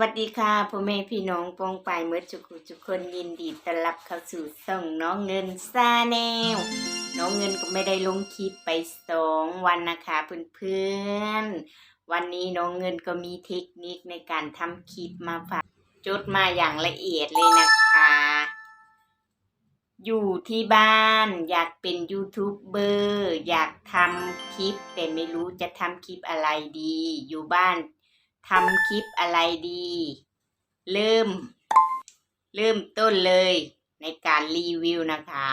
วัสดีค่ะพ่อแม่พี่น้องปองไปายเมื่อจุกุทุกคนยินดีต้อนรับเข้าสู่ช่องน้องเงินซาแนลน้องเงินก็ไม่ได้ลงคลิปไปสองวันนะคะเพื่อนๆวันนี้น้องเงินก็มีเทคนิคในการทำคลิปมาฝากจดมาอย่างละเอียดเลยนะคะ อยู่ที่บ้านอยากเป็นยูทูบเบอร์อยากทำคลิป แต่ไม่รู้จะทำคลิปอะไรดี อยู่บ้าน ทำคลิปอะไรดี เริ่ม เริ่มต้นเลยในการรีวิวนะคะ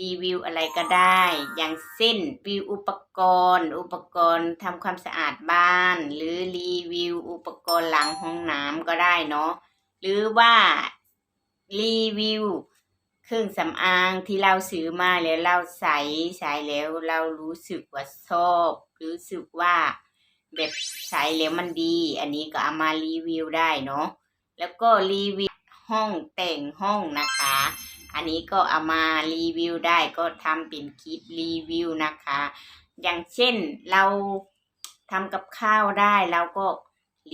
รีวิวอะไรก็ได้ อย่างเช่นรีวิวอุปกรณ์ อุปกรณ์ทำความสะอาดบ้าน หรือรีวิวอุปกรณ์หลังห้องน้ำก็ได้เนาะหรือว่ารีวิวเครื่องสำอางที่เราซื้อมาแล้วเราใส่ใช้แล้วเรารู้สึกว่าชอบ รู้สึกว่า แบบใช้แล้วมันดี อันนี้ก็เอามารีวิวได้เนาะแล้วก็รีวิวห้องแต่งห้องนะคะ อันนี้ก็เอามารีวิวได้ก็ทำเป็นคลิปรีวิวนะคะ อย่างเช่นเราทำกับข้าวได้เราก็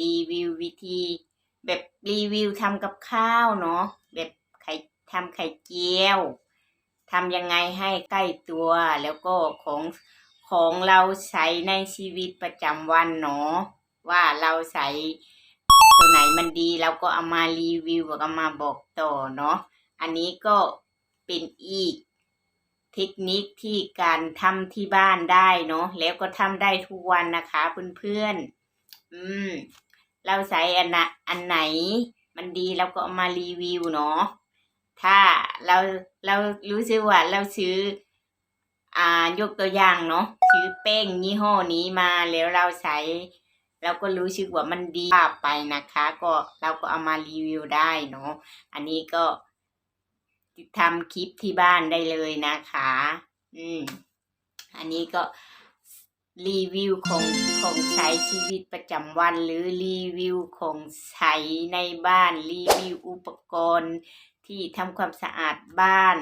รีวิววิธี แบบรีวิวทำกับข้าวเนาะแบบไข่ทำไข่เจียวทำยังไงให้ใกล้ตัวแล้วก็ของ ของเราใช้ในชีวิตประจำวันเนาะว่าเราใส่ตัวไหนมันดีเราก็เอามารีวิวเอามาบอกต่อเนาะอันนี้ก็เป็นอีกเทคนิคที่การทำที่บ้านได้เนาะแล้วก็ทำได้ทุกวันนะคะเพื่อนๆอืม เราใส่อันนะอันไหน มันดีเราก็เอามารีวิวเนาะถ้าเราเรารู้สึกว่าเราซื้อ อ่ายกตัวอย่างเนาะซื้อแป้งยี่ห้อนี้มาแล้วเราใส่เราก็รู้สึกว่ามันดีไปนะคะ ก็เราก็เอามารีวิวได้เนาะอันนี้ก็ทำคลิปที่บ้านได้เลยนะคะ อืม อันนี้ก็รีวิวของของใช้ชีวิตประจำวัน หรือรีวิวของใช้ในบ้านรีวิวอุปกรณ์ที่ทำความสะอาดบ้าน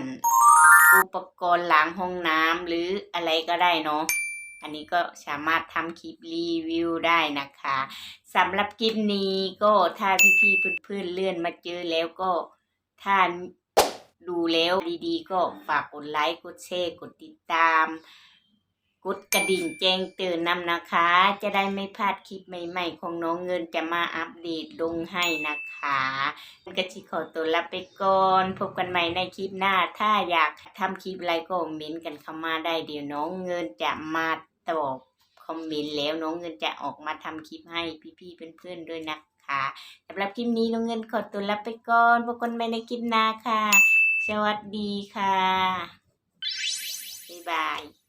อุปกรณ์ล้างห้องน้ำหรืออะไรก็ได้เนาะอันนี้ก็สามารถทำคลิปรีวิวได้นะคะสำหรับคลิปนี้ก็ถ้าพี่ๆเพื่อนๆเลื่อนมาเจอแล้วก็ถ้าดูแล้วดีๆ ก็ฝากกดไลค์กดแชร์กดติดตาม กดกระดิ่งแจ้งเตือนนำนะคะ จะได้ไม่พลาดคลิปใหม่ ๆ ของน้องเงินจะมาอัปเดตลงให้นะคะกระชิขอตัวลาไปก่อนพบกันใหม่ในคลิปหน้า ถ้าอยากทำคลิปอะไรก็เม้นกันเข้ามาได้เดี๋ยวน้องเงินจะมาตอบคอมเมนต์แล้วน้องเงินจะออกมาทำคลิปให้พี่ๆเพื่อนๆด้วยนะคะสำหรับคลิปนี้น้องเงินขอตัวลาไปก่อนพบกันใหม่ในคลิปหน้าค่ะ สวัสดีค่ะบ๊ายบาย